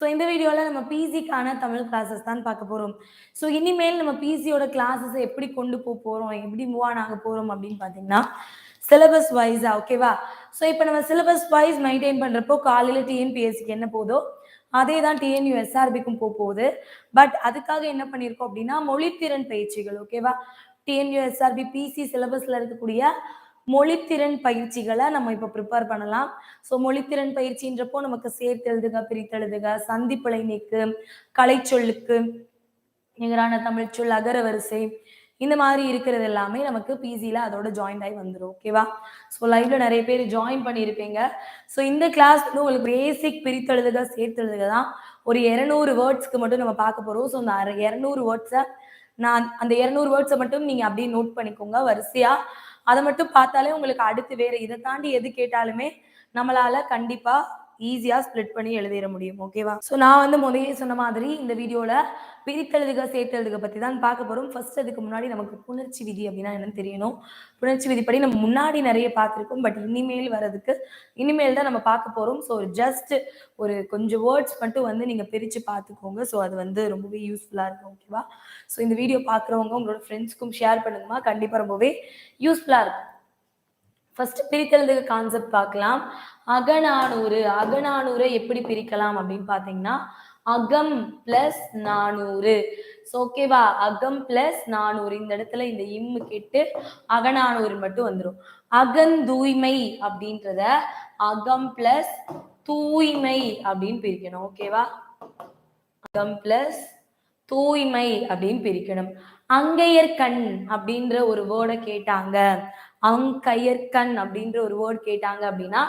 So இந்த வீடியோவில் நம்ம பிசிக்கான தமிழ் கிளாஸஸ் தான் பார்க்க போகிறோம் ஸோ இனிமேல் நம்ம பிசியோட கிளாஸஸை எப்படி கொண்டு போக போகிறோம் எப்படி மூவ் ஆன் ஆக போகிறோம் அப்படின்னு பார்த்தீங்கன்னா சிலபஸ் வைஸா ஓகேவா ஸோ இப்போ நம்ம சிலபஸ் வைஸ் மெயின்டைன் பண்ணுறப்போ காலையில் டிஎன்பிஎஸ்சிக்கு என்ன போதோ அதே தான் டிஎன்யூ எஸ்ஆர்பிக்கும் போக போகுது. பட் அதுக்காக என்ன பண்ணியிருக்கோம் அப்படின்னா மொழித்திறன் பயிற்சிகள் ஓகேவா டிஎன்யூ எஸ்ஆர்பி பிசி சிலபஸில் இருக்கக்கூடிய மொழித்திறன் பயிற்சிகளை நம்ம இப்போ ப்ரிப்பேர் பண்ணலாம். ஸோ மொழித்திறன் பயிற்சின்றப்போ நமக்கு சேர்த்தெழுதுக பிரித்தெழுதுக சந்திப்பலை நீக்கு கலைச்சொல்லுக்கு நிகரான தமிழ் சொல் அகர வரிசை இந்த மாதிரி இருக்கிறது எல்லாமே நமக்கு பிசியில அதோட ஜாயின் ஆகி வந்துடும் ஓகேவா ஸோ லைவ்ல நிறைய பேர் ஜாயின் பண்ணியிருப்பீங்க. ஸோ இந்த கிளாஸ் வந்து உங்களுக்கு பேசிக் பிரித்தெழுதுக சேர்த்தெழுதுக தான் ஒரு இரநூறு வேர்ட்ஸ்க்கு மட்டும் நம்ம பார்க்க போகிறோம் ஸோ அந்த இரநூறு வேர்ட்ஸை நான் அந்த இரநூறு வேர்ட்ஸை மட்டும் நீங்கள் அப்படியே நோட் பண்ணிக்கோங்க. வரிசையாக அதை மட்டும் பார்த்தாலே உங்களுக்கு அடுத்து வேற இதை தாண்டி எது கேட்டாலுமே நம்மளால கண்டிப்பா ஈஸியாக ஸ்ப்ளிட் பண்ணி எழுதிட முடியும் ஓகேவா ஸோ நான் வந்து முதலே சொன்ன மாதிரி இந்த வீடியோவில் பிரித்தெழுதுக சேர்த்தெழுதுக பற்றி தான் பார்க்க போகிறோம் ஃபர்ஸ்ட் அதுக்கு முன்னாடி நமக்கு புணர்ச்சி விதி அப்படின்னா என்னன்னு தெரியணும். புணர்ச்சி விதிப்படி நம்ம முன்னாடி நிறைய பார்த்துருக்கோம் பட் இனிமேல் வர்றதுக்கு இனிமேல் தான் நம்ம பார்க்க போகிறோம் ஸோ ஜஸ்ட் ஒரு கொஞ்சம் வேர்ட்ஸ் மட்டும் வந்து நீங்கள் பிரித்து பார்த்துக்கோங்க. ஸோ அது வந்து ரொம்பவே யூஸ்ஃபுல்லாக இருக்கும் ஓகேவா ஸோ இந்த வீடியோ பார்க்குறவங்க உங்களோட ஃப்ரெண்ட்ஸ்க்கும் ஷேர் பண்ணுங்கம்மா. கண்டிப்பாக ரொம்பவே யூஸ்ஃபுல்லாக இருக்கும். ஃபர்ஸ்ட் பிரித்தெழுதுக கான்செப்ட் பார்க்கலாம். அகநானூறு அகநானூரை எப்படி பிரிக்கலாம் அப்படின்னு பார்த்தீங்கன்னா அகம் பிளஸ் நானூறு. ஸோ ஓகேவா அகம் பிளஸ் நானூறு. இந்த இடத்துல இந்த இம்மு கேட்டு அகநானூறு மட்டும் வந்துடும் அகந்தூய்மை அப்படின்றத அகம் பிளஸ் தூய்மை அப்படின்னு பிரிக்கணும். ஓகேவா அகம் பிளஸ் தூய்மை அப்படின்னு பிரிக்கணும். அங்கையர்கண் அப்படின்ற ஒரு வேர்டை கேட்டாங்க. அங்கயற்கண் அப்படின்ற ஒரு வேர்ட் கேட்டாங்க அப்படின்னா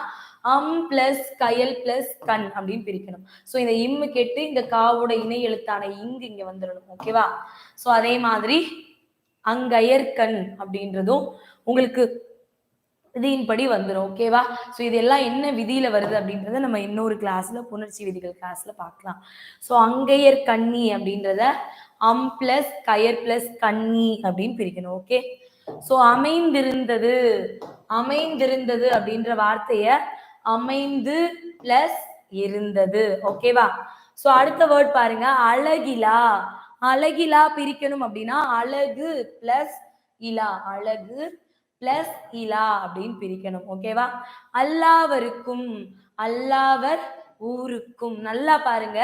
அம் பிளஸ் கயல் பிளஸ் கண் அப்படின்னு பிரிக்கணும். ஸோ இந்த இம்மு கேட்டு இந்த காவோட இணை எழுத்தான இங்கு இங்க வந்துடணும் ஓகேவா ஸோ அதே மாதிரி அங்கயர் கண் அப்படின்றதும் உங்களுக்கு விதியின்படி வந்துடும் ஓகேவா ஸோ இதெல்லாம் என்ன விதியில வருது அப்படின்றத நம்ம இன்னொரு கிளாஸ்ல புணர்ச்சி விதிகள் கிளாஸ்ல பார்க்கலாம். ஸோ அங்கையர் கண்ணி அப்படின்றத அம் பிளஸ் கயர் பிளஸ் கண்ணி அப்படின்னு பிரிக்கணும் ஓகே ஸோ அமைந்திருந்தது அமைந்திருந்தது அப்படின்ற வார்த்தைய அமைந்து பிளஸ் இருந்தது. ஓகேவா ஸோ அடுத்த வேர்ட் பாருங்க. அழகிலா. அழகிலா பிரிக்கணும் அப்படின்னா அழகு பிளஸ் இலா. அழகு பிளஸ் இலா அப்படின்னு பிரிக்கணும். ஓகேவா அல்லாவருக்கும் அல்லாவர் ஊருக்கும். நல்லா பாருங்க.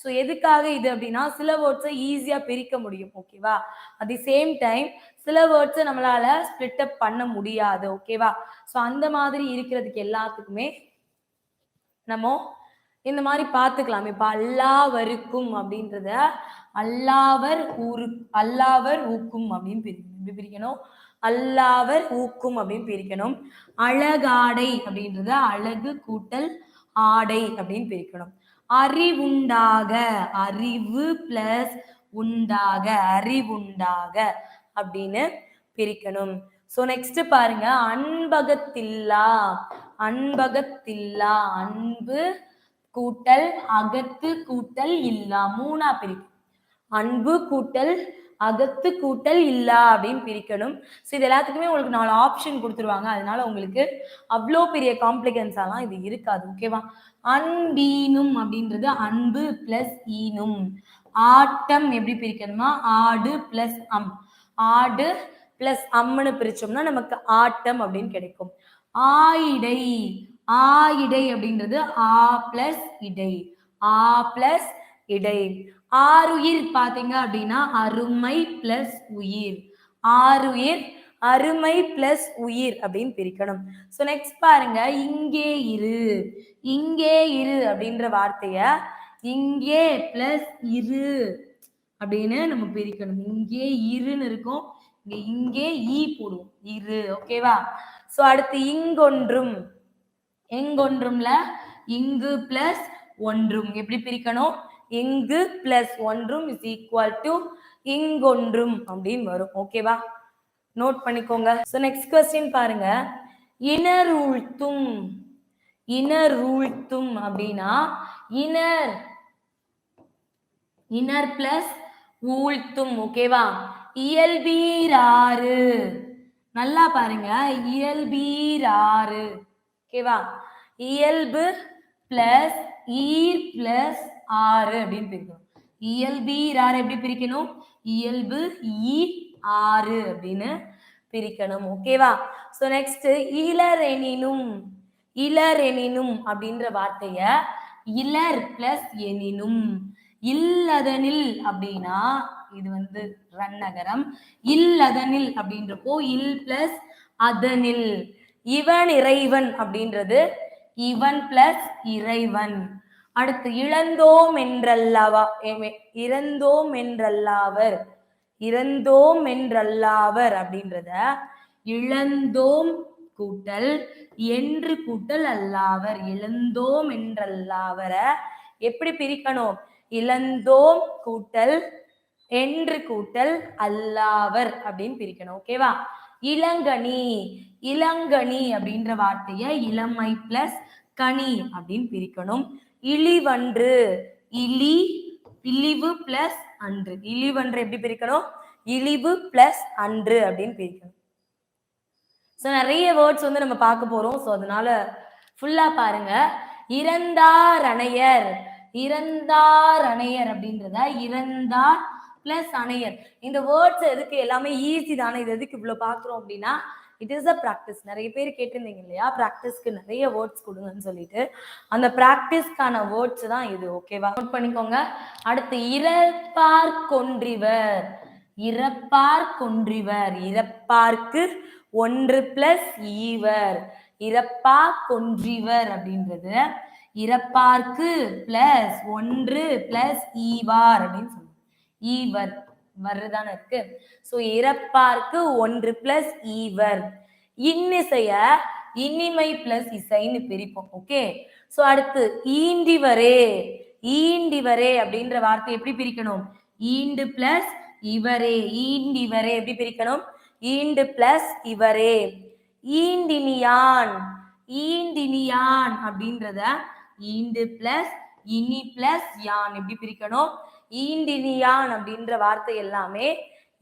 ஸோ எதுக்காக இது அப்படின்னா சில வேர்ட்ஸை ஈஸியாக பிரிக்க முடியும் ஓகேவா அட் தி சேம் டைம் சில வேர்ட்ஸை நம்மளால ஸ்பிளிட் அப் பண்ண முடியாது ஓகேவா ஸோ அந்த மாதிரி இருக்கிறதுக்கு எல்லாத்துக்குமே நம்ம இந்த மாதிரி பார்த்துக்கலாம். இப்போ அல்லாவருக்கும் அப்படின்றத அல்லாவர் ஊரு அல்லாவர் ஊக்கும் அப்படின்னு பிரிக்கணும் பிரிக்கணும்? அல்லாவர் ஊக்கும் அப்படின்னு பிரிக்கணும். அழகாடை அப்படின்றத அழகு கூட்டல் ஆடை அப்படின்னு பிரிக்கணும். அறிவுண்டாக அறிவு பிளஸ் உண்டாக அறிவுண்டாக அப்படின்னு பிரிக்கணும். ஸோ நெக்ஸ்ட் பாருங்க. அன்பகத்தில்லா அன்பகத்தில்லா அன்பு கூட்டல் அகத்து கூட்டல் இல்லா மூணா பிரிக்கும். அன்பு கூட்டல் அகத்து கூட்டல் இல்லா அப்படின்னு பிரிக்கணும். ஸோ இது எல்லாத்துக்குமே உங்களுக்கு நாலு ஆப்ஷன் கொடுத்துருவாங்க. அதனால உங்களுக்கு அவ்வளோ பெரிய காம்ப்ளிகன்ஸாலாம் இது இருக்காது. ஓகேவா அன்பீனும் அப்படின்றது அன்பு பிளஸ் ஈனும். ஆட்டம் எப்படி பிரிக்கணுமா ஆடு பிளஸ் அம். ஆடு பிளஸ் அம்னு பிரிச்சோம்னா நமக்கு ஆட்டம் அப்படின்னு கிடைக்கும். ஆயிடை. ஆயிடை அப்படின்றது ஆ பிளஸ் இடை. ஆ பிளஸ் இடை. ஆறுயிர் பாத்தீங்க அப்படின்னா அருமை பிளஸ் உயிர். ஆறுயிர் அருமை பிளஸ் உயிர் அப்படின்னு பிரிக்கணும். ஸோ நெக்ஸ்ட் பாருங்க. இங்கே இரு. இங்கே இரு அப்படின்ற வார்த்தைய இங்கே பிளஸ் இரு அப்படின்னு நம்ம பிரிக்கணும். இங்கே இருன்னு இருக்கும். இங்க இங்கே ஈ போடுவோம். இரு. ஓகேவா ஸோ அடுத்து இங்கொன்றும். எங்கொன்றும்ல? இங்கு பிளஸ் ஒன்றும். எப்படி பிரிக்கணும்? இங்கு பிளஸ் ஒன்றும் இஸ் ஈக்குவல் டு இங்கொன்றும் அப்படின்னு வரும். ஓகேவா நோட் பண்ணிக்கோங்க. ஸோ நெக்ஸ்ட் கொஸ்டின் பாருங்க. இனர் ரூழ்த்தும் அப்படின்னா இனர் இனர் பிளஸ் ஊழ்த்தும் ஓகேவா இயல்பீராறு. நல்லா பாருங்க. இயல்பீராறு ஓகேவா இயல்பு பிளஸ் ஈர் பிளஸ் ஆறு அப்படின்னு பிரிக்கணும். இயல்பீர் ஆறு எப்படி பிரிக்கணும்? இயல்பு ஈ ஆறு அப்படின்னு பிரிக்கணும். ஓகேவா ஸோ நெக்ஸ்ட் இளரெனினும் இளரெனினும் அப்படின்ற வார்த்தைய இளர் பிளஸ் எனினும் இல்லதனில் அப்படின்னா இது வந்து ரன்னகரம் இல்லதனில் அப்படின்றப்போ இல் பிளஸ் அதனில். இவன் இறைவன் அப்படின்றது இவன் பிளஸ் இறைவன். அடுத்து இழந்தோம் என்றல்லவா எ- இறந்தோம் என்றல்லாவர். இறந்தோம் என்றல்லாவர் அப்படின்றத இழந்தோம் கூட்டல் என்று கூட்டல் அல்லாவர். இழந்தோம் என்றல்லாவர எப்படி பிரிக்கணும்? இழந்தோம் கூட்டல் என்று கூட்டல் அல்லாவர் அப்படின்னு பிரிக்கணும். ஓகேவா இளங்கனி இளங்கனி அப்படின்ற வார்த்தைய இளமை பிளஸ் கனி அப்படின்னு பிரிக்கணும். இழிவன்று இழி இழிவு பிளஸ் அன்று. இழிவு அன்று எப்படி பிரிக்கணும்? இழிவு பிளஸ் அன்று அப்படின்னு பிரிக்கணும். ஸோ நிறைய வேர்ட்ஸ் வந்து நம்ம பார்க்க போறோம். ஸோ அதனால ஃபுல்லா பாருங்க. இறந்தார் அணையர் இறந்தார் அணையர் அப்படின்றத இறந்தார் பிளஸ் அணையர். இந்த வேர்ட்ஸ் எதுக்கு எல்லாமே ஈஸி தானே? இது எதுக்கு இவ்வளோ பார்க்குறோம் அப்படின்னா இட் இஸ் அ ப்ராக்டிஸ் நிறைய பேர் கேட்டிருந்தீங்க இல்லையா? ப்ராக்டிஸ்க்கு நிறைய வேர்ட்ஸ் கொடுங்கன்னு சொல்லிட்டு. அந்த ப்ராக்டிஸ்க்கான வேர்ட்ஸ் தான் இது. ஓகேவா நோட் பண்ணிக்கோங்க. அடுத்து இறப்பார் கொன்றிவர் இறப்பார் கொன்றிவர் இறப்பார்க்கு ஒன்று பிளஸ் ஈவர். இறப்பா கொன்றிவர் அப்படின்றது. இறப்பார்க்கு பிளஸ் ஒன்று பிளஸ் ஈவார் அப்படின்னு சொல்லுவோம் ஈவர். வர்றதான இருக்கு. ஸோ இறப்பார்க்கு ஒன்று பிளஸ் ஈவர் இன்னிசைய இனிமை பிளஸ் இசைன்னு பிரிப்போம். ஓகே ஸோ அடுத்து ஈண்டிவரே. ஈண்டிவரே அப்படின்ற வார்த்தை எப்படி பிரிக்கணும்? ஈண்டு பிளஸ் இவரே. ஈண்டிவரே எப்படி பிரிக்கணும்? ஈண்டு பிளஸ் இவரே. ஈண்டினியான். ஈண்டினியான் அப்படின்றத ஈண்டு பிளஸ் இனி பிளஸ் யான் எப்படி பிரிக்கணும்? ஈண்டினியான் அப்படின்ற வார்த்தை எல்லாமே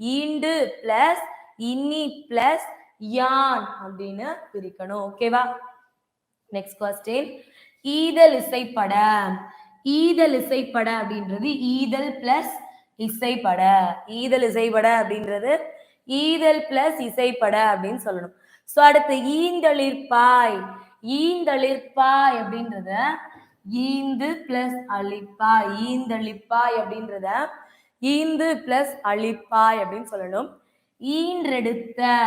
ஈண்டு பிளஸ் இனி பிளஸ் யான் அப்படின்னு பிரிக்கணும். ஓகேவா நெக்ஸ்ட் கொஸ்டின் ஈதல் இசைப்பட. ஈதல் இசைப்பட அப்படின்றது ஈதல் பிளஸ் இசைப்பட. ஈதல் இசைப்பட அப்படின்றது ஈதல் பிளஸ் இசைப்பட அப்படின்னு சொல்லணும். ஸோ அடுத்து ஈந்தளிர்பாய் ஈந்தளிர்பாய் அப்படின்றத ஈந்து பிளஸ் அழிப்பா ஈந்தளிப்பாய் அப்படின்றத ஈந்து பிளஸ் அழிப்பாய் அப்படின்னு சொல்லணும். ஈன்றெடுத்த.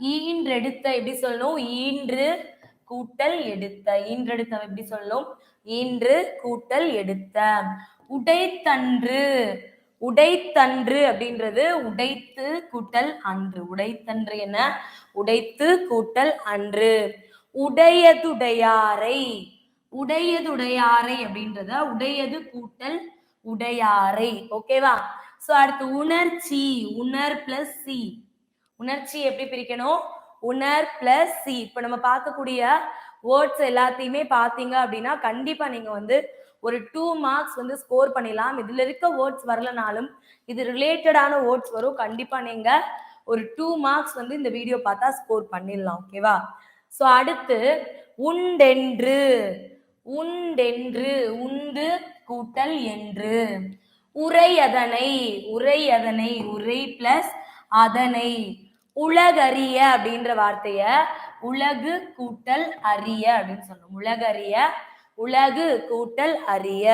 ஈன்றெடுத்த எப்படி சொல்லணும்? ஈன்று கூட்டல் எடுத்த. ஈன்றெடுத்த எப்படி சொல்லணும்? ஈன்று கூட்டல் எடுத்த. உடைத்தன்று. உடைத்தன்று அப்படின்றது உடைத்து கூட்டல் அன்று. உடைத்தன்று என்ன? உடைத்து கூட்டல் அன்று. உடையதுடையாரை. உடையதுடையாரை அப்படின்றத உடையது கூட்டல் உடையாரை. ஓகேவா சோ அடுத்து உணர்ச்சி உணர் பிளஸ் சி உணர்ச்சி எப்படி பிரிக்கணும்? உணர் பிளஸ் சி இப்போ நம்ம பார்க்கக்கூடிய வேர்ட்ஸ் எல்லாத்தையுமே பாத்தீங்க அப்படின்னா கண்டிப்பா நீங்க வந்து ஒரு டூ மார்க்ஸ் வந்து ஸ்கோர் பண்ணிடலாம். இதுல இருக்க வேர்ட்ஸ் வரலனாலும் இது ரிலேட்டடான வேர்ட்ஸ் வரும். கண்டிப்பா நீங்க ஒரு டூ மார்க்ஸ் வந்து இந்த வீடியோ பார்த்தா ஸ்கோர் பண்ணிடலாம். ஓகேவா ஸோ அடுத்து உண்டென்று. உண்டென்று உண்டு கூட்டல் என்று. உரை அதனை உரை அதனை உரை பிளஸ் அதனை. உலகறிய அப்படின்ற வார்த்தைய உலகு கூட்டல் அறிய அப்படின்னு சொல்லணும் உலகறிய உலகு கூட்டல் அறிய.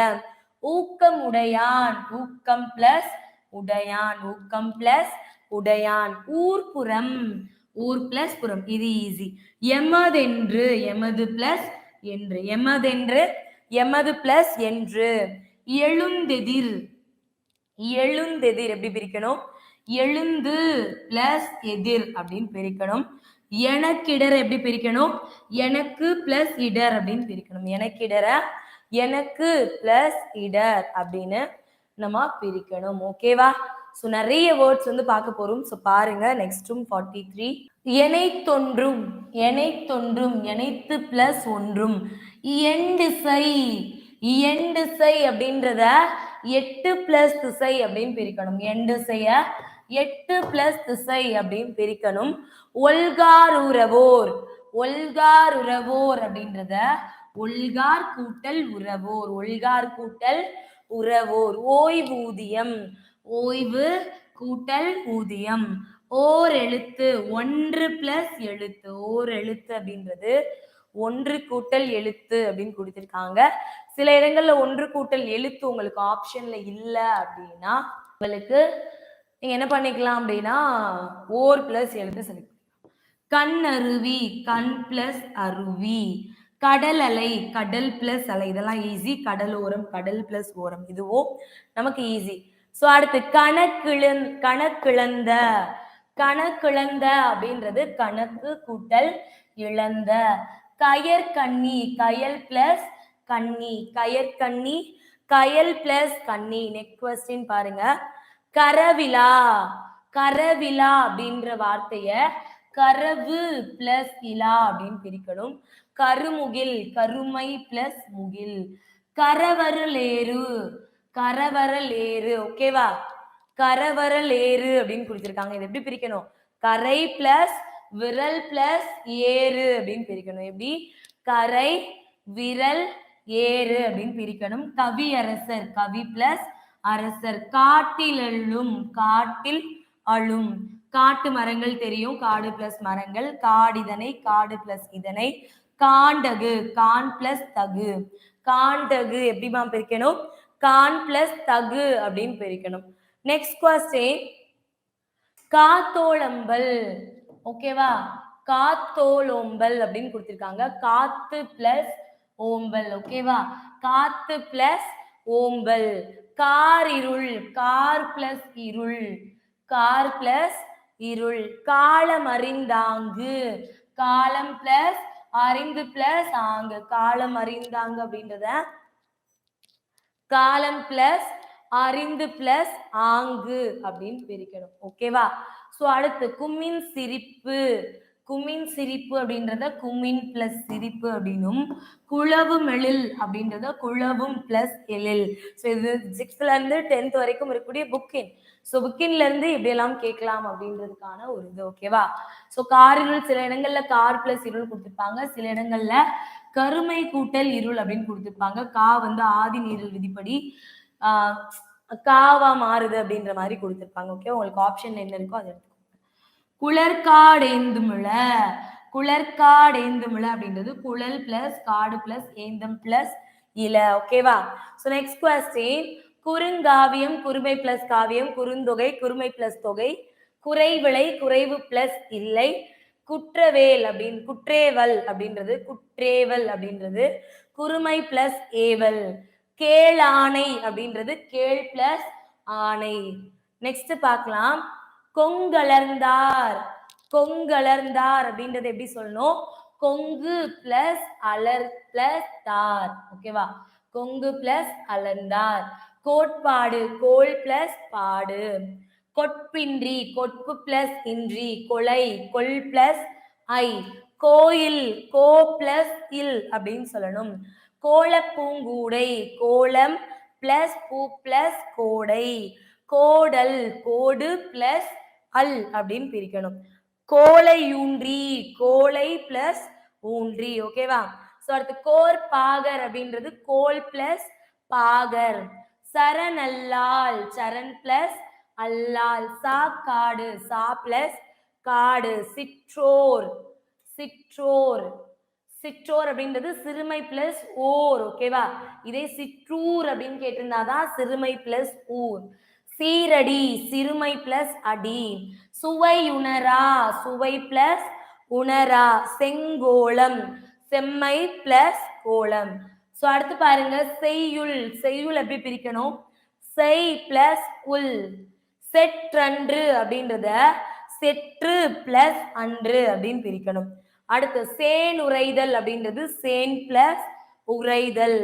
ஊக்கம் உடையான் ஊக்கம் பிளஸ் உடையான் ஊக்கம் பிளஸ் உடையான். ஊர்புறம் ஊர் பிளஸ் புறம். இது ஈஸி எமதென்று எமது பிளஸ் என்று. எமதென்று? எமது பிளஸ் என்று. எழுந்தெதிர். எழுந்தெதிர் எப்படி பிரிக்கணும்? எழுந்து பிளஸ் எதிர் அப்படின்னு பிரிக்கணும். எனக்கிடர் எப்படி பிரிக்கணும்? எனக்கு பிளஸ் இடர் அப்படின்னு பிரிக்கணும். எனக்கிடர எனக்கு பிளஸ் இடர் அப்படின்னு நம்ம பிரிக்கணும். ஓகேவா ஸோ நிறைய வேர்ட்ஸ் வந்து பார்க்க போறோம். ஸோ பாருங்க நெக்ஸ்ட்டும் ஃபார்ட்டி த்ரீ எனை தொன்றும் எனை தொன்றும் எனைத்து பிளஸ் ஒன்றும். எண்டிசை எண்டிசை அப்படின்றத எட்டு பிளஸ் திசை அப்படின்னு பிரிக்கணும். எண்டிசைய எட்டு பிளஸ் திசை அப்படின்னு பிரிக்கணும். ஒல்கார் உறவோர் ஒல்கார் உறவோர் அப்படின்றத ஒல்கார் கூட்டல் உறவோர் ஒல்கார் கூட்டல் உறவோர். ஓய்வூதியம் ஓய்வு கூட்டல் ஊதியம். ஓர் எழுத்து ஒன்று பிளஸ் எழுத்து. ஓர் எழுத்து அப்படின்றது ஒன்று கூட்டல் எழுத்து அப்படின்னு கொடுத்துருக்காங்க. சில இடங்கள்ல ஒன்று கூட்டல் எழுத்து உங்களுக்கு ஆப்ஷன்ல இல்லை அப்படின்னா உங்களுக்கு நீங்க என்ன பண்ணிக்கலாம் அப்படின்னா ஓர் பிளஸ் எழுத்து செலக்ட் கண் அருவி கண் பிளஸ் அருவி. கடல் அலை கடல் பிளஸ் அலை. இதெல்லாம் ஈஸி கடல் ஓரம் கடல் பிளஸ் ஓரம். இதுவும் நமக்கு ஈஸி ஸோ அடுத்து கணக்கிழந் கணக்கிழந்த கணக்கிழந்த அப்படின்றது கணக்கு கூட்டல் இழந்த. கயற்கண்ணி கயல் பிளஸ் கண்ணி கயற்கண்ணி கயல் பிளஸ் கண்ணி. நெக் கொஸ்டின் பாருங்க. கரவிழா கரவிழா அப்படின்ற வார்த்தைய கரவு பிளஸ் இலா அப்படின்னு பிரிக்கணும். கருமுகில் கருமை பிளஸ் முகில். கரவருளேறு கரவரலேறு ஓகேவா? கரவரலேறு அப்படின்னு கொடுத்திருக்காங்க இது எப்படி பிரிக்கணும்? கரை பிளஸ் விரல் பிளஸ் ஏறு அப்படின்னு பிரிக்கணும். எப்படி? கரை விரல் ஏறு அப்படின்னு பிரிக்கணும். கவி அரசர் கவி பிளஸ் அரசர். காட்டில் அழும் காட்டில் அழும். காட்டு மரங்கள் தெரியும். காடு பிளஸ் மரங்கள். காடிதனை காடு பிளஸ் இதனை. காண்டகு கான் பிளஸ் தகு. காண்டகு எப்படிமா பிரிக்கணும்? கான் பிளஸ் தகு அப்படின்னு பிரிக்கணும். நெக்ஸ்ட் கொஸ்டின் காத்தோளம்பல். ஓகேவா காத்தோளோம்பல் அப்படின்னு கொடுத்திருக்காங்க. காத்து பிளஸ் ஓம்பல். ஓகேவா காத்து பிளஸ் ஓம்பல். கார் இருள். கார் பிளஸ் இருள். கார் பிளஸ் இருள். காலம் அறிந்தாங்கு. காலம் பிளஸ் அறிந்து பிளஸ் ஆங்கு. காலம் அறிந்தாங்க அப்படின்றத காலம் பிளஸ் அறிந்து பிளஸ் ஆங்கு அப்படின்னு பிரிக்கணும். ஓகேவா ஸோ அடுத்து கும்மின் சிரிப்பு. குமின் சிரிப்பு அப்படின்றத கும்மின் பிளஸ் சிரிப்பு அப்படின்னும் குழவு மெழில் அப்படின்றத குழவும் பிளஸ் எழில். ஸோ இது சிக்ஸ்த்ல இருந்து டென்த் வரைக்கும் இருக்கக்கூடிய புக்கின் ஸோ புக்கின்ல இருந்து எப்படியெல்லாம் கேட்கலாம் அப்படின்றதுக்கான ஒரு இது ஓகேவா ஸோ காரிருள் சில இடங்கள்ல கார் பிளஸ் இருள் கொடுத்துருப்பாங்க. சில இடங்கள்ல கருமை கூட்டல் இருள் அப்படின்னு கொடுத்துருப்பாங்க. கா வந்து ஆதி நீரில் விதிப்படி ஆஹ் காவா மாறுது அப்படின்ற மாதிரி கொடுத்துருப்பாங்க. ஓகே உங்களுக்கு ஆப்ஷன் என்ன இருக்கோ அதை எடுத்துக்கோங்க. குளர்காடேந்துமிழ குளர்காடேந்துமிழ அப்படின்றது குழல் பிளஸ் காடு பிளஸ் ஏந்தம் பிளஸ் இல. ஓகேவா ஸோ நெக்ஸ்ட் கொஸ்டின் குறுங்காவியம் குறுமை பிளஸ் காவியம் குறுந்தொகை குறுமை பிளஸ் தொகை குறைவிலை குறைவு பிளஸ் இல்லை குற்றவேல் அப்படின்னு குற்றேவல் அப்படின்றது குற்றேவல் அப்படின்றது. குறுமை பிளஸ் ஏவல். கேளானை அப்படின்றது கேள் பிளஸ் ஆணை. நெக்ஸ்ட் பார்க்கலாம். கொங்கலர்ந்தார். கொங்கலர்ந்தார் அப்படின்றது எப்படி சொல்லணும்? கொங்கு பிளஸ் அலர் பிளஸ் தார். ஓகேவா கொங்கு பிளஸ் அலர்ந்தார். கோட்பாடு கோல் பிளஸ் பாடு. கொட்பின்றி கொட்பு பிளஸ் இன்றி கொலை கொல் பிளஸ் ஐ. கோயில் கோ பிளஸ் இல் அப்படின்னு சொல்லணும். கோலப்பூங்கூடை கோலம் பிளஸ் பூ பிளஸ் கோடை. கோடல் கோடு பிளஸ் அல் அப்படின்னு பிரிக்கணும். கோலையூன்றி கோலை பிளஸ் ஊன்றி ஓகேவா? ஸோ அடுத்து கோர் பாகர் அப்படின்றது கோல் பிளஸ் பாகர். சரணல்லால் சரண் பிளஸ் அல்லால் சா காடு சா பிளஸ் காடு. சிற்றோர் சிற்றோர். சிற்றோர் அப்படின்றது சிறுமை பிளஸ் ஓர் ஓகேவா இதே சிற்றூர் அப்படின்னு கேட்டிருந்தாதான் சிறுமை பிளஸ் ஊர். சீரடி சிறுமை பிளஸ் அடி. சுவை உணரா சுவை பிளஸ் உணரா. செங்கோலம் செம்மை பிளஸ் கோலம் ஸோ அடுத்து பாருங்க செய்யுள். செய்யுள் எப்படி பிரிக்கணும்? செய் பிளஸ் உள் செற்றன்று அப்படின்றத செற்று பிளஸ் அன்று அப்படின்னு பிரிக்கணும். அடுத்து சேன் உரைதல் அப்படின்றது சேன் பிளஸ் உரைதல்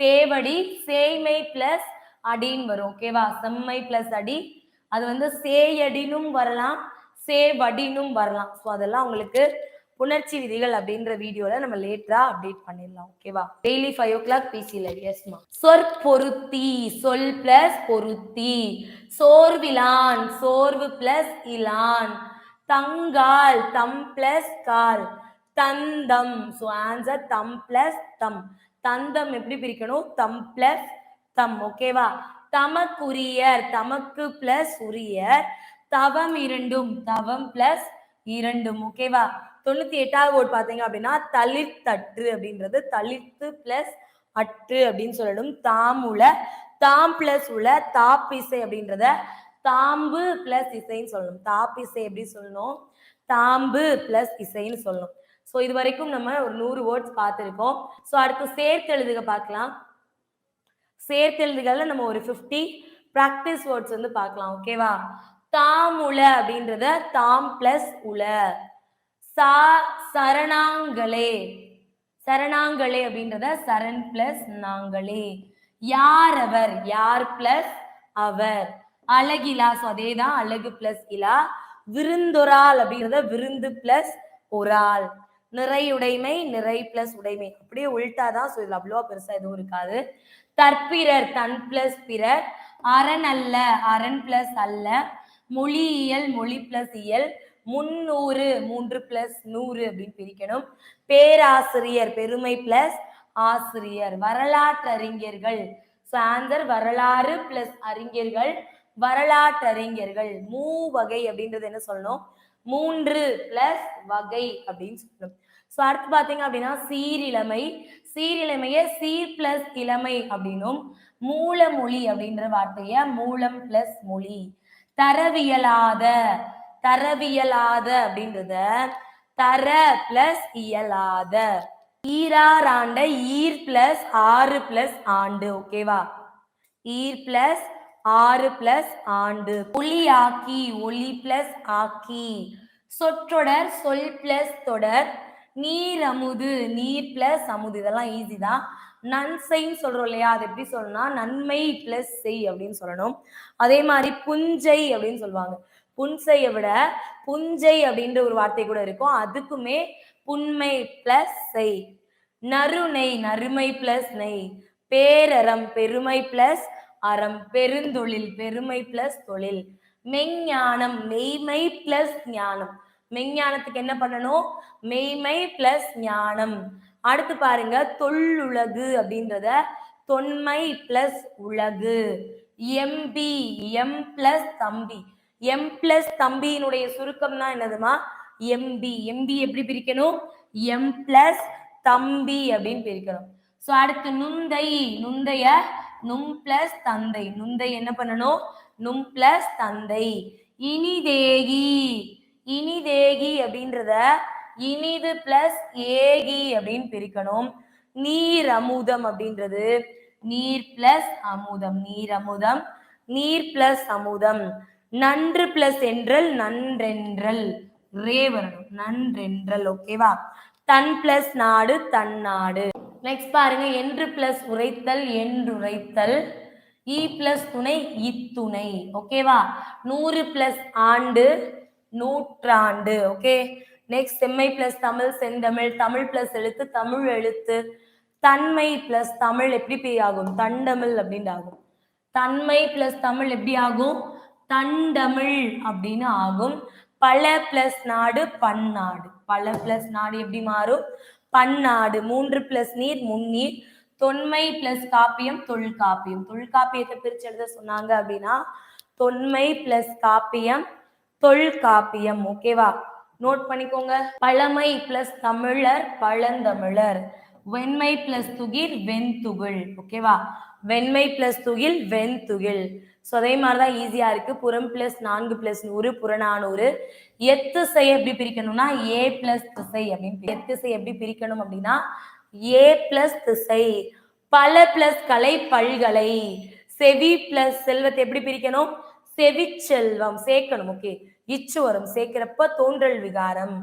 சேவடி சேய்மை பிளஸ் அடின்னு வரும் ஓகேவா செம்மை பிளஸ் அடி. அது வந்து சேயடினும் வரலாம் சேவடினும் வரலாம். ஸோ அதெல்லாம் உங்களுக்கு உணர்ச்சி விதிகள் அப்படின்ற வீடியோல நம்ம லேட்டரா அப்டேட் பண்ணிடலாம் ஓகேவா டெய்லி ஃபைவ் ஓ கிளாக் பிசியில் எஸ்மா சொற்பொருத்தி சொல் பிளஸ் பொருத்தி. சோர்விலான் சோர்வு பிளஸ் இலான். தங்கால் தம் பிளஸ் கால். தந்தம் ஸோ ஆன்சர் தம் பிளஸ் தம். தந்தம் எப்படி பிரிக்கணும்? தம் பிளஸ் தம் ஓகேவா தமக்குரியர் தமக்கு பிளஸ் உரியர். தவம் இரண்டும் தவம் பிளஸ் இரண்டும் ஓகேவா தொண்ணூத்தி எட்டாவது ஓட் பாத்தீங்க அப்படின்னா தளிர்த்தற்று அப்படின்றது. தளிர்த்து பிளஸ் அற்று அப்படின்னு சொல்லணும். தாமுல தாம் பிளஸ் உல தாப்பிசை அப்படின்றத தாம்பு பிளஸ் இசைன்னு சொல்லணும். தாப்பிசை எப்படி சொல்லணும்? தாம்பு பிளஸ் இசைன்னு சொல்லணும். ஸோ இது வரைக்கும் நம்ம ஒரு நூறு வேர்ட்ஸ் பார்த்துருக்கோம். ஸோ அடுத்து சேர்த்து எழுதுக பார்க்கலாம். சேர்த்து எழுதுகளில் நம்ம ஒரு ஃபிஃப்டி ப்ராக்டிஸ் வேர்ட்ஸ் வந்து பார்க்கலாம். ஓகேவா தாமுல அப்படின்றத தாம் பிளஸ் உல சா சரணாங்களே. சரணாங்களே அப்படின்றத சரண் பிளஸ் நாங்களே. யார் அவர்? யார் பிளஸ் அவர்? அழகிலா ஸோ அதே தான் அழகு பிளஸ் இலா. விருந்தொரால் அப்படின்றத விருந்து பிளஸ் ஒரால். நிறையுடைமை நிறை பிளஸ் உடைமை. அப்படியே உள்டாதான் ஸோ இதில் அவ்வளோவா பெருசாக எதுவும் இருக்காது. தற்பிறர் தன் பிளஸ் பிறர். அரண் அல்ல அரண் பிளஸ் அல்ல. மொழியியல் மொழி பிளஸ் இயல். முன்னூறு மூன்று பிளஸ் நூறு அப்படின்னு பிரிக்கணும். பேராசிரியர் பெருமை பிளஸ் ஆசிரியர். வரலாற்றறிஞர்கள். ஸோ ஆன்சர் வரலாறு பிளஸ் அறிஞர்கள். வரலாற்றறிஞர்கள். மூ வகை அப்படின்றது என்ன சொல்லணும்? மூன்று பிளஸ் வகை அப்படின்னு சொல்லணும். ஸோ அடுத்து பார்த்தீங்க அப்படின்னா சீரிழமை. சீரிலமையை சீர் பிளஸ் இளமை அப்படின்னும். மூலமொழி அப்படின்ற வார்த்தையை மூலம் பிளஸ் மொழி. தரவியலாத தரவியலாத அப்படின்றத தர பிளஸ் இயலாத. ஈராறாண்ட ஈர் பிளஸ் ஆறு பிளஸ் ஆண்டு ஓகேவா ஈர் பிளஸ் ஆறு பிளஸ் ஆண்டு. ஒளியாக்கி ஒளி பிளஸ் ஆக்கி. சொற்றொடர் சொல் பிளஸ் தொடர். நீர் அமுது நீர் பிளஸ் அமுது. இதெல்லாம் ஈஸி தான். நன்சைன்னு சொல்றோம் இல்லையா? அது எப்படி சொல்லணும்னா நன்மை பிளஸ் செய் அப்படின்னு சொல்லணும். அதே மாதிரி புஞ்சை அப்படின்னு சொல்லுவாங்க. புன்சையை விட புஞ்சை அப்படின்ற ஒரு வார்த்தை கூட இருக்கும். அதுக்குமே புன்மை பிளஸ் செய். நறுநெய் நறுமை பிளஸ் நெய். பேரறம் பெருமை பிளஸ் அறம். பெருந்தொழில் பெருமை பிளஸ் தொழில். மெஞ்ஞானம் மெய்மை பிளஸ் ஞானம். மெஞ்ஞானத்துக்கு என்ன பண்ணணும்? மெய்மை பிளஸ் ஞானம். அடுத்து பாருங்க தொல்லுலகு அப்படின்றத தொன்மை பிளஸ் உலகு. எம்பி எம் பிளஸ் தம்பி. எம் பிளஸ் தம்பியினுடைய சுருக்கம்னா என்னதுமா? எம்பி எம்பி எப்படி பிரிக்கணும்? எம் பிளஸ் தம்பி அப்படின்னு பிரிக்கணும். ஸோ அடுத்து நுந்தை நுந்தைய நும் பிளஸ் தந்தை. நுந்தை என்ன பண்ணணும்? நும் பிளஸ் தந்தை. இனிதேகி இனிதேகி அப்படின்றத இனிது பிளஸ் ஏகி அப்படின்னு பிரிக்கணும். நீர் அமுதம் அப்படின்றது. நீர் பிளஸ் அமுதம் நீர் அமுதம் நீர் பிளஸ் அமுதம். நன்று பிளஸ் என்றல் நன்றென்றல். ரே வரணும். நன்றென்றல் ஓகேவா தன் பிளஸ் நாடு தன் நாடு. நெக்ஸ்ட் பாருங்க. என்று பிளஸ் உரைத்தல் என்றுரைத்தல். இ பிளஸ் துணை இத்துணை. ஓகேவா நூறு பிளஸ் ஆண்டு நூற்றாண்டு. ஓகே நெக்ஸ்ட் செம்மை பிளஸ் தமிழ் செந்தமிழ் தமிழ் பிளஸ் எழுத்து தமிழ் எழுத்து. தன்மை பிளஸ் தமிழ் எப்படி பே ஆகும்? தண்டமிழ் அப்படின்னு ஆகும். தன்மை பிளஸ் தமிழ் எப்படி ஆகும்? தண்டமிழ் அப்படின்னு ஆகும். பல பிளஸ் நாடு பன்னாடு. பல பிளஸ் நாடு எப்படி மாறும்? பன்னாடு. மூன்று பிளஸ் நீர் முன்னீர். தொன்மை பிளஸ் காப்பியம் தொல்காப்பியம் தொல்காப்பியத்தை பிரிச்சு எழுத சொன்னாங்க அப்படின்னா தொன்மை பிளஸ் காப்பியம் தொல்காப்பியம் ஓகேவா நோட் பண்ணிக்கோங்க. பழமை பிளஸ் தமிழர் பழந்தமிழர். வெண்மை பிளஸ் துகில் வெண்துகில். ஓகேவா வெண்மை பிளஸ் துகில் வெண்துகில். ஸோ அதே மாதிரி தான் ஈஸியாக இருக்கு. புறம் பிளஸ் நான்கு பிளஸ் நூறு புறநானூறு எத்துசை எப்படி பிரிக்கணும்னா ஏ பிளஸ் திசை அப்படின்னு எத்துசை எப்படி பிரிக்கணும் அப்படின்னா ஏ பிளஸ் திசை. பல பிளஸ் கலை பல்கலை. செவி பிளஸ் செல்வத்தை எப்படி பிரிக்கணும்? செவிச்செல்வம் சேர்க்கணும். ஓகே இச்சு வரும். சேர்க்கிறப்ப தோன்றல் விகாரம்.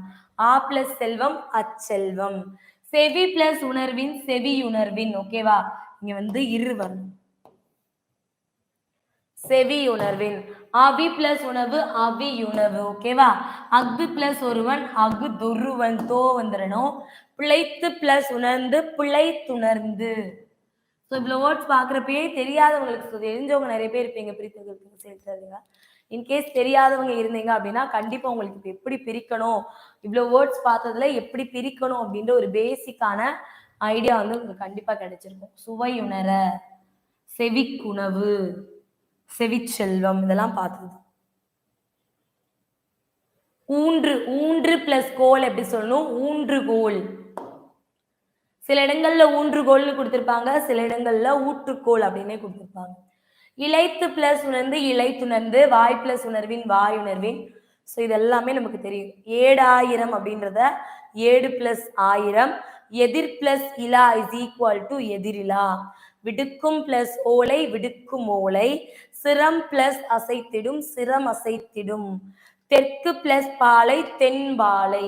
ஆ பிளஸ் செல்வம் அச்செல்வம் செவி பிளஸ் உணர்வின் செவியுணர்வின் ஓகேவா இங்க வந்து இரு வரணும் செவி உணர்வின் அவி பிளஸ் உணவு அவி உணவு ஓகேவா அஃது பிளஸ் ஒருவன் அகு துருவன். தோ வந்துடணும் பிழைத்து பிளஸ் உணர்ந்து பிழைத்துணர்ந்து. ஸோ இவ்வளோ வேர்ட்ஸ் பார்க்குறப்பயே தெரியாதவங்களுக்கு தெரிஞ்சவங்க நிறைய பேர் இருப்பீங்க பிரித்தவங்களுக்கு சேர்த்துறதுங்க. இன்கேஸ் தெரியாதவங்க இருந்தீங்க அப்படின்னா கண்டிப்பாக உங்களுக்கு இப்போ எப்படி பிரிக்கணும்? இவ்வளோ வேர்ட்ஸ் பார்த்ததுல எப்படி பிரிக்கணும் அப்படின்ற ஒரு பேசிக்கான ஐடியா வந்து உங்களுக்கு கண்டிப்பாக கிடைச்சிருக்கும். சுவையுணர செவிக்குணவு செவிச்செல்வம் இதெல்லாம் பார்த்தது. ஊன்று ஊன்று பிளஸ் கோல் எப்படி சொல்லணும்? ஊன்றுகோல். சில இடங்கள்ல ஊன்றுகோல்னு கொடுத்திருப்பாங்க சில இடங்கள்ல ஊற்றுக்கோல் அப்படின்னே கொடுத்திருப்பாங்க. இழைத்து பிளஸ் உணர்ந்து இழைத்துணர்ந்து வாய் பிளஸ் உணர்வின் வாய் உணர்வின். ஸோ இதெல்லாமே நமக்கு தெரியும். ஏழாயிரம் அப்படின்றத ஏழு பிளஸ் ஆயிரம் எதிர் plus Ila is equal to எதிரிலா விடுக்கும் பிளஸ் ஓலை விடுக்கும் ஓலை. சிரம் பிளஸ் அசைத்திடும் சிரம் அசைத்திடும். தெற்கு பிளஸ் பாலை தென்பாலை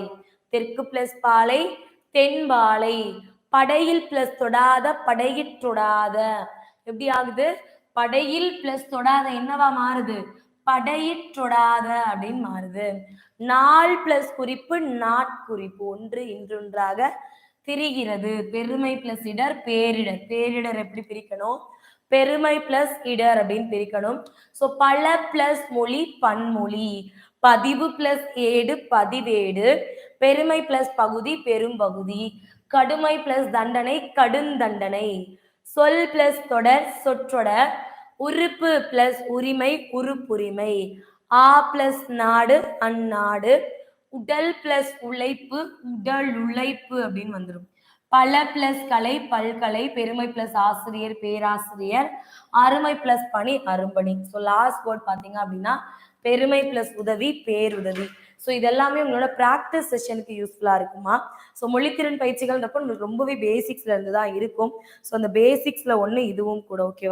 தெற்கு பிளஸ் பாலை தென்பாலை படையில் பிளஸ் தொடாத படையிற் தொடாத. எப்படி ஆகுது? படையில் பிளஸ் தொடாத என்னவா மாறுது? படையிற்றொடாத அப்படின்னு மாறுது. நாள் பிளஸ் குறிப்பு நாட்குறிப்பு ஒன்று இன்றொன்றாக திரிகிறது. பெருமை பிளஸ் இடர் பேரிடர். பேரிடர் எப்படி பிரிக்கணும்? பெருமை பிளஸ் இடர் அப்படின்னு பிரிக்கணும். ஸோ பல பிளஸ் மொழி பன்மொழி. பதிவு பிளஸ் ஏடு பதிவேடு. பெருமை பிளஸ் பகுதி பெரும்பகுதி. கடுமை பிளஸ் தண்டனை கடுந்தண்டனை. சொல் பிளஸ் தொடர் சொற்றொடர். உறுப்பு பிளஸ் உரிமை உறுப்புரிமை. ஆ பிளஸ் நாடு அந்நாடு. உடல் பிளஸ் உழைப்பு உடல் உழைப்பு அப்படின்னு வந்துடும் பல பிளஸ் கலை பல்கலை. பெருமை பிளஸ் ஆசிரியர் பேராசிரியர். அருமை பிளஸ் பணி அரும்பணி. ஸோ லாஸ்ட் வேர்ட் பார்த்தீங்க அப்படின்னா பெருமை பிளஸ் உதவி பேருதவி. ஸோ இதெல்லாமே உங்களோட ப்ராக்டிஸ் செஷனுக்கு யூஸ்ஃபுல்லாக இருக்குமா? ஸோ மொழித்திறன் பயிற்சிகள்ன்றப்போ உங்களுக்கு ரொம்பவே பேசிக்ஸ்ல இருந்து தான் இருக்கும். ஸோ அந்த பேசிக்ஸ்ல ஒன்று இதுவும் கூட ஓகேவா